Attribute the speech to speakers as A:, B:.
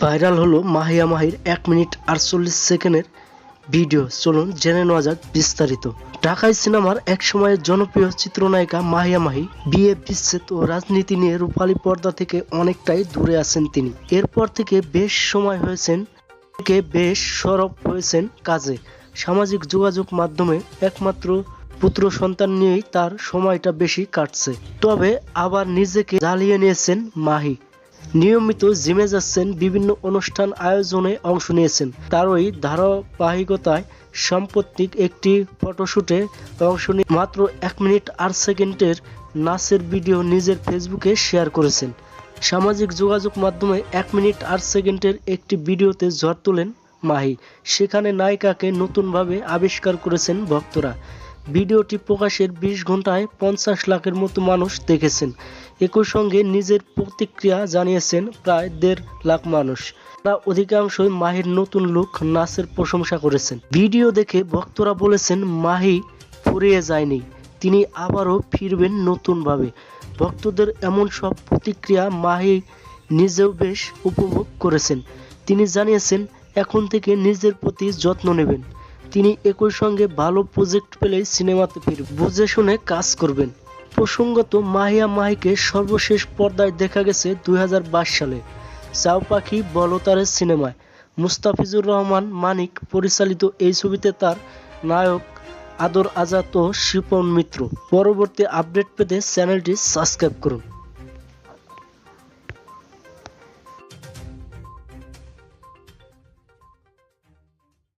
A: Viral হলো মাহিয়া মাহির এক minute আটচল্লিশ সেকেন্ডের ভিডিও। চলুন জেনে নেওয়া যাক বিস্তারিত। ঢাকাই সিনেমার এক সময়ের জনপ্রিয় চিত্রনায়িকা মাহিয়া মাহি বিয়ে বিচ্ছেদ ও রাজনীতি নিয়ে রূপালী পর্দা থেকে অনেকটাই দূরে আছেন তিনি। এরপর থেকে বেশ সময় হয়েছেন থেকে বেশ সরব হয়েছেন কাজে। সামাজিক যোগাযোগ মাধ্যমে একমাত্র পুত্র সন্তান নিয়েই তার সময়টা বেশি কাটছে। তবে আবার নিজেকে জ্বালিয়ে নিয়েছেন মাহি। নিয়মিত জিমে যাচ্ছেন, বিভিন্ন অনুষ্ঠান আয়োজনে অংশ নিয়েছেন। তারই ধারাবাহিকতায় সাম্প্রতিক একটি ফটোশুটে অংশ নিয়ে মাত্র এক মিনিট আট সেকেন্ডের নাচের ভিডিও নিজের ফেসবুকে শেয়ার করেছেন। সামাজিক যোগাযোগ মাধ্যমে এক মিনিট আট সেকেন্ডের একটি ভিডিওতে ঝড় তোলেন মাহি। সেখানে নায়িকাকে নতুনভাবে আবিষ্কার করেছেন ভক্তরা। ভিডিওটি প্রকাশের বিশ ঘন্টায় পঞ্চাশ লাখের মতো মানুষ দেখেছেন। একই সঙ্গে নিজের প্রতিক্রিয়া জানিয়েছেন প্রায় দেড় লাখ মানুষ। তারা অধিকাংশই মাহির নতুন লুক, নাচের প্রশংসা করেছেন। ভিডিও দেখে ভক্তরা বলেছেন, মাহি ফুরিয়ে যায়নি। তিনি আবারও ফিরবেন নতুনভাবে। ভক্তদের এমন সব প্রতিক্রিয়া মাহি নিজেও বেশ উপভোগ করেছেন। তিনি জানিয়েছেন, এখন থেকে নিজের প্রতি যত্ন নেবেন। তিনি একই সঙ্গে ভালো প্রজেক্ট পেলেই সিনেমাতে ফিরবেন বুঝে শুনে কাজ করবেন। প্রসঙ্গত, মাহিয়া মাহিকে সর্বশেষ পর্দায় দেখা গেছে দু হাজার বাইশ সালে। চাও পাখি বলতারের সিনেমায় মুস্তাফিজুর রহমান, মানিক পরিচালিত এই ছবিতে তার নায়ক আদর আজাদ ও শিপন মিত্র। পরবর্তী আপডেট পেতে চ্যানেলটি সাবস্ক্রাইব করুন।